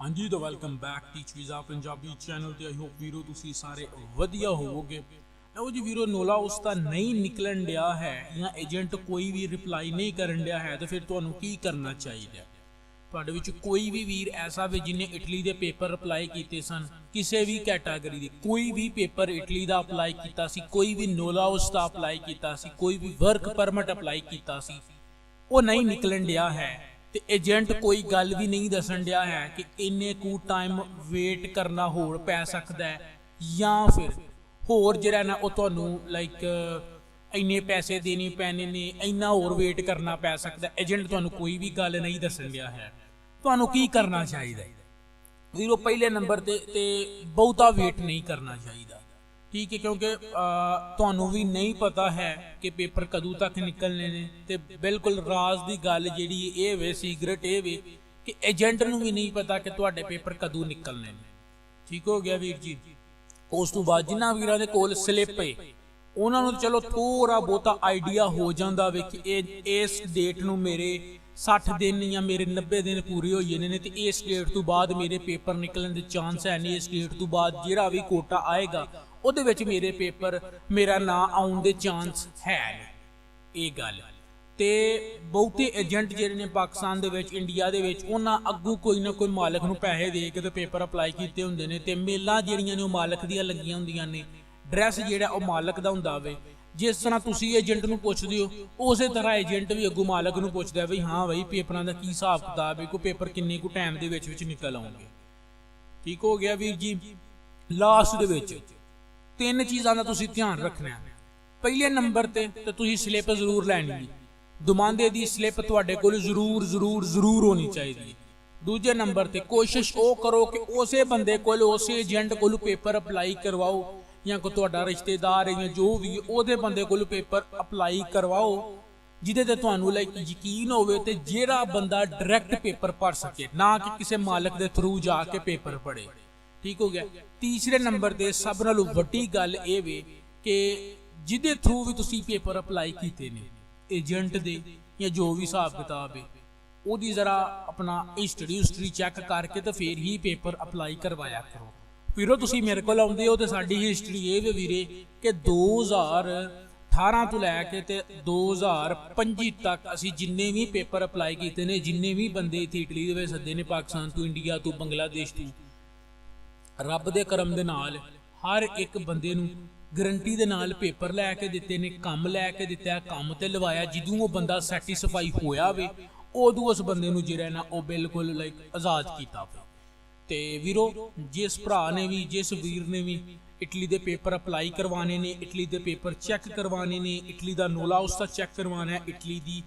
ਹਾਂਜੀ, ਤਾਂ welcome back teach visa Punjabi channel ਤੇ ਆਈ ਹੋਪ ਵੀਰੋ ਤੁਸੀਂ ਸਾਰੇ ਵਧੀਆ ਹੋਵੋਗੇ। ਲਓ ਜੀ ਵੀਰੋ, ਨੋਲਾ ਉਸ ਦਾ ਨਹੀਂ ਨਿਕਲਣ ਡਿਆ ਹੈ ਜਾਂ ਏਜੰਟ ਕੋਈ ਵੀ ਰਿਪਲਾਈ ਨਹੀਂ ਕਰਨ ਡਿਆ ਹੈ, ਤਾਂ ਫਿਰ ਤੁਹਾਨੂੰ ਕੀ ਕਰਨਾ ਚਾਹੀਦਾ? ਤੁਹਾਡੇ ਵਿੱਚ ਕੋਈ ਵੀ ਵੀਰ ਐਸਾ ਵੀ ਜਿਹਨੇ ਇਟਲੀ ਦੇ ਪੇਪਰ ਅਪਲਾਈ ਕੀਤੇ ਸਨ, ਕਿਸੇ ਵੀ ਕੈਟਾਗਰੀ ਦੇ, ਕੋਈ ਵੀ ਪੇਪਰ ਇਟਲੀ ਦਾ ਅਪਲਾਈ ਕੀਤਾ ਸੀ, ਕੋਈ ਵੀ ਨੋਲਾ ਉਸ ਦਾ ਅਪਲਾਈ ਕੀਤਾ ਸੀ, ਕੋਈ ਵੀ ਵਰਕ ਪਰਮਿਟ ਅਪਲਾਈ ਕੀਤਾ ਸੀ, ਉਹ ਨਹੀਂ ਨਿਕਲਣ ਡਿਆ ਹੈ। ਤੇ ਏਜੰਟ ਕੋਈ ਗੱਲ ਵੀ ਨਹੀਂ ਦੱਸਣ ਡਿਆ ਹੈ ਕਿ ਇੰਨੇ ਕੁ ਟਾਈਮ ਵੇਟ ਕਰਨਾ ਹੋਰ ਪੈ ਸਕਦਾ ਹੈ। ਜਾਂ ਫਿਰ ਹੋਰ ਜਿਹੜਾ ਨਾ ਉਹ ਤੁਹਾਨੂੰ ਲਾਈਕ ਇੰਨੇ ਪੈਸੇ ਦੇਣੇ ਪੈਣੇ ਨੇ ਇੰਨਾ ਹੋਰ ਵੇਟ ਕਰਨਾ ਪੈ ਸਕਦਾ ਏਜੰਟ ਤੁਹਾਨੂੰ ਕੋਈ ਵੀ ਗੱਲ ਨਹੀਂ ਦੱਸਣ ਡਿਆ ਹੈ। ਤੁਹਾਨੂੰ ਕੀ ਕਰਨਾ ਚਾਹੀਦਾ ਵੀਰੋ ਪਹਿਲੇ ਨੰਬਰ ਤੇ ਤੇ ਬਹੁਤਾ ਵੇਟ ਨਹੀਂ ਕਰਨਾ ਚਾਹੀਦਾ। ਠੀਕ ਹੈ, ਕਿਉਂਕਿ ਤੁਹਾਨੂੰ ਵੀ ਨਹੀਂ ਪਤਾ ਹੈ ਕਿ ਪੇਪਰ ਕਦੋਂ ਤੱਕ ਨਿਕਲਣੇ ਨੇ ਤੇ ਬਿਲਕੁਲ ਰਾਜ਼ ਦੀ ਗੱਲ ਜਿਹੜੀ ਇਹ ਵੇ ਸੀਕ੍ਰੇਟ ਇਹ ਵੇ ਕਿ ਏਜੰਟ ਨੂੰ ਵੀ ਨਹੀਂ ਪਤਾ ਕਿ ਤੁਹਾਡੇ ਪੇਪਰ ਕਦੋਂ ਨਿਕਲਣੇ ਨੇ। ਠੀਕ ਹੋ ਗਿਆ ਵੀਰ ਜੀ? ਉਸ ਤੋਂ ਬਾਅਦ ਜਿਨ੍ਹਾਂ ਵੀਰਾਂ ਦੇ ਕੋਲ ਸਲਿੱਪ ਹੈ ਉਹਨਾਂ ਨੂੰ ਚਲੋ ਥੋੜਾ ਬਹੁਤਾ ਆਈਡੀਆ ਹੋ ਜਾਂਦਾ ਵੇ ਕਿ ਇਹ, ਇਸ ਡੇਟ ਨੂੰ ਮੇਰੇ 60 ਦਿਨ ਜਾਂ ਮੇਰੇ 90 ਦਿਨ ਪੂਰੇ ਹੋ ਜਾਣੇ ਨੇ ਤੇ ਇਸ ਡੇਟ ਤੋਂ ਬਾਅਦ ਮੇਰੇ ਪੇਪਰ ਨਿਕਲਣ ਦੇ ਚਾਂਸ ਹੈ ਨਹੀਂ। ਇਸ ਡੇਟ ਤੋਂ ਬਾਅਦ ਜਿਹੜਾ ਵੀ ਕੋਟਾ ਆਏਗਾ ਉਹਦੇ ਵਿੱਚ ਮੇਰੇ ਪੇਪਰ, ਮੇਰਾ ਨਾਂ ਆਉਣ ਦੇ ਚਾਂਸ ਹੈ ਨੇ। ਇਹ ਗੱਲ। ਤੇ ਬਹੁਤੇ ਏਜੰਟ ਜਿਹੜੇ ਨੇ ਪਾਕਿਸਤਾਨ ਦੇ ਵਿੱਚ, ਇੰਡੀਆ ਦੇ ਵਿੱਚ, ਉਹਨਾਂ ਅੱਗੂ ਕੋਈ ਨਾ ਕੋਈ ਮਾਲਕ ਨੂੰ ਪੈਸੇ ਦੇ ਕੇ ਤੇ ਪੇਪਰ ਅਪਲਾਈ ਕੀਤੇ ਹੁੰਦੇ ਨੇ ਤੇ ਮੇਲਾਂ ਜਿਹੜੀਆਂ ਨੇ ਉਹ ਮਾਲਕ ਦੀਆਂ ਲੱਗੀਆਂ ਹੁੰਦੀਆਂ ਨੇ। ਡਰੈਸ ਜਿਹੜਾ ਉਹ ਮਾਲਕ ਦਾ ਹੁੰਦਾ ਵੇ। ਜਿਸ ਤਰ੍ਹਾਂ ਤੁਸੀਂ ਏਜੰਟ ਨੂੰ ਪੁੱਛਦੇ ਹੋ, ਉਸੇ ਤਰ੍ਹਾਂ ਏਜੰਟ ਵੀ ਅੱਗੂ ਮਾਲਕ ਨੂੰ ਪੁੱਛਦਾ ਵੀ ਹਾਂ ਬਈ ਪੇਪਰਾਂ ਦਾ ਕੀ ਹਿਸਾਬ ਕਿਤਾਬ ਹੈ ਕੋਈ ਪੇਪਰ ਕਿੰਨੇ ਕੁ ਟਾਈਮ ਦੇ ਵਿੱਚ ਵਿੱਚ ਨਿਕਲ ਆਉਣਗੇ। ਠੀਕ ਹੋ ਗਿਆ ਵੀਰ ਜੀ। ਲਾਸਟ ਦੇ ਵਿੱਚ। ਤਿੰਨ ਚੀਜ਼ਾਂ ਦਾ ਤੁਸੀਂ ਧਿਆਨ ਰੱਖਣਾ ਹੈ। ਪਹਿਲੇ ਨੰਬਰ ਤੇ ਤੇ ਤੁਸੀਂ ਸਲਿੱਪ ਜ਼ਰੂਰ ਲੈਣੀ ਹੈ। ਦੁਮਾਂਦੇ ਦੀ ਸਲਿੱਪ ਤੁਹਾਡੇ ਕੋਲ ਜ਼ਰੂਰ ਜ਼ਰੂਰ ਜ਼ਰੂਰ ਹੋਣੀ ਚਾਹੀਦੀ ਹੈ। ਦੂਜੇ ਨੰਬਰ ਤੇ ਕੋਸ਼ਿਸ਼ ਉਹ ਕਰੋ ਕਿ ਉਸੇ ਬੰਦੇ ਕੋਲ, ਉਸੇ ਏਜੰਟ ਕੋਲ ਪੇਪਰ ਅਪਲਾਈ ਕਰਵਾਓ ਜਾਂ ਕੋ ਤੁਹਾਡਾ ਰਿਸ਼ਤੇਦਾਰ ਹੈ ਜਾਂ ਜੋ ਵੀ ਉਹਦੇ ਬੰਦੇ ਕੋਲ ਪੇਪਰ ਅਪਲਾਈ ਕਰਵਾਓ, ਜਿਹਦੇ ਤੇ ਤੁਹਾਨੂੰ ਲਾਈਕ ਯਕੀਨ ਹੋਵੇ ਤੇ ਜਿਹੜਾ ਬੰਦਾ ਡਾਇਰੈਕਟ ਪੇਪਰ ਭਰ ਸਕੇ, ਨਾ ਕਿ ਕਿਸੇ ਮਾਲਕ ਦੇ ਥਰੂ ਜਾ ਕੇ ਪੇਪਰ ਪੜੇ ਠੀਕ ਹੋ ਗਿਆ। ਤੀਸਰੇ ਨੰਬਰ ਤੇ ਸਭ ਨਾਲੋਂ ਵੱਡੀ ਗੱਲ ਇਹ ਵੇ ਕਿ ਜਿਹਦੇ ਥਰੂ ਵੀ ਤੁਸੀਂ ਪੇਪਰ ਅਪਲਾਈ ਕੀਤੇ ਨੇ ਏਜੰਟ ਦੇ ਜਾਂ ਜੋ ਵੀ ਹਿਸਾਬ ਕਿਤਾਬ ਹੈ ਉਹਦੀ ਜ਼ਰਾ ਆਪਣਾ ਹਿਸਟਰੀ ਹਿਸਟਰੀ ਚੈੱਕ ਕਰਕੇ ਤੇ ਫੇਰ ਹੀ ਪੇਪਰ ਅਪਲਾਈ ਕਰਵਾਇਆ ਕਰੋ। ਵੀਰੋ, ਤੁਸੀਂ ਮੇਰੇ ਕੋਲ ਆਉਂਦੇ ਹੋ ਤੇ ਸਾਡੀ ਹਿਸਟਰੀ ਇਹ ਵੇ ਵੀਰੇ ਕਿ 2018 ਤੋਂ ਲੈ ਕੇ ਤੇ 2025 ਤੱਕ ਅਸੀਂ ਜਿੰਨੇ ਵੀ ਪੇਪਰ ਅਪਲਾਈ ਕੀਤੇ ਨੇ, ਜਿੰਨੇ ਵੀ ਬੰਦੇ ਇੱਥੇ ਇਟਲੀ ਦੇ ਵਿੱਚ ਸੱਦੇ ਨੇ, ਪਾਕਿਸਤਾਨ ਤੋਂ ਇੰਡੀਆ ਤੋਂ ਬੰਗਲਾਦੇਸ਼ ਤੋਂ ਰੱਬ ਦੇ ਕਰਮ ਦੇ ਨਾਲ ਹਰ ਇੱਕ ਬੰਦੇ ਨੂੰ ਗਰੰਟੀ ਦੇ ਨਾਲ ਪੇਪਰ ਲੈ ਕੇ ਦਿੱਤੇ ਨੇ, ਕੰਮ ਲੈ ਕੇ ਦਿੱਤਾ, ਕੰਮ ਤੇ ਲਵਾਇਆ, ਜਦੋਂ ਉਹ ਬੰਦਾ ਸੈਟੀਸਫਾਈ ਹੋਇਆ ਵੇ, ਉਦੋਂ ਉਸ ਬੰਦੇ ਨੂੰ ਜਿਹੜਾ ਨਾ ਉਹ ਬਿਲਕੁਲ ਲਾਈਕ ਆਜ਼ਾਦ ਕੀਤਾ ਵੇ। ਤੇ ਵੀਰੋ, ਜਿਸ ਭਰਾ ਨੇ ਵੀ, ਜਿਸ ਵੀਰ ਨੇ ਵੀ ਇਟਲੀ ਦੇ ਪੇਪਰ ਅਪਲਾਈ ਕਰਵਾਣੇ ਨੇ, ਇਟਲੀ ਦੇ ਪੇਪਰ ਚੈੱਕ ਕਰਵਾਣੇ ਨੇ, ਇਟਲੀ ਦਾ ਨੋਲਾ ਉਸ ਦਾ ਚੈੱਕ ਕਰਵਾਉਣਾ ਹੈ, ਇਟਲੀ ਦੀ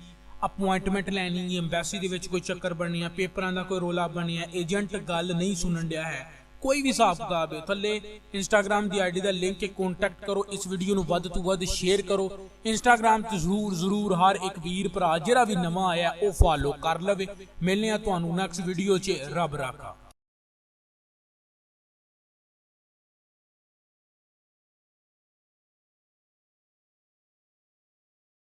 ਅਪਾਇੰਟਮੈਂਟ ਲੈਣੀ ਹੈ ਐਮਬੈਸੀ ਦੇ ਵਿੱਚ ਕੋਈ ਚੱਕਰ ਬਣਨੀ ਹੈ ਪੇਪਰਾਂ ਦਾ ਕੋਈ ਰੋਲਾ ਬਣਿਆ ਏਜੰਟ ਗੱਲ ਨਹੀਂ ਸੁਣਨ ਡਿਆ ਹੈ। ਕੋਈ ਵੀ ਹਿਸਾਬ ਕਿਤਾਬ ਹੈ, ਥੱਲੇ ਇੰਸਟਾਗ੍ਰam ਦੀ ਆਈਡੀ ਦਾ ਲਿੰਕ ਹੈ ਕੰਟੈਕਟ ਕਰੋ, ਇਸ ਵੀਡੀਓ ਨੂੰ ਵੱਧ ਤੋਂ ਵੱਧ ਸ਼ੇਅਰ ਕਰੋ। ਇੰਸਟਾਗ੍ਰam ਤੇ ਜ਼ਰੂਰ ਜ਼ਰੂਰ ਹਰ ਇੱਕ ਵੀਰ ਭਰਾ ਜਿਹੜਾ ਵੀ ਨਵਾਂ ਆਇਆ, ਉਹ ਫਾਲੋ ਕਰ ਲਵੇ। ਮਿਲਨੇ ਆ ਤੁਹਾਨੂੰ ਨੈਕਸਟ ਵੀਡੀਓ 'ਚ, ਰੱਬ ਰਾਖਾ।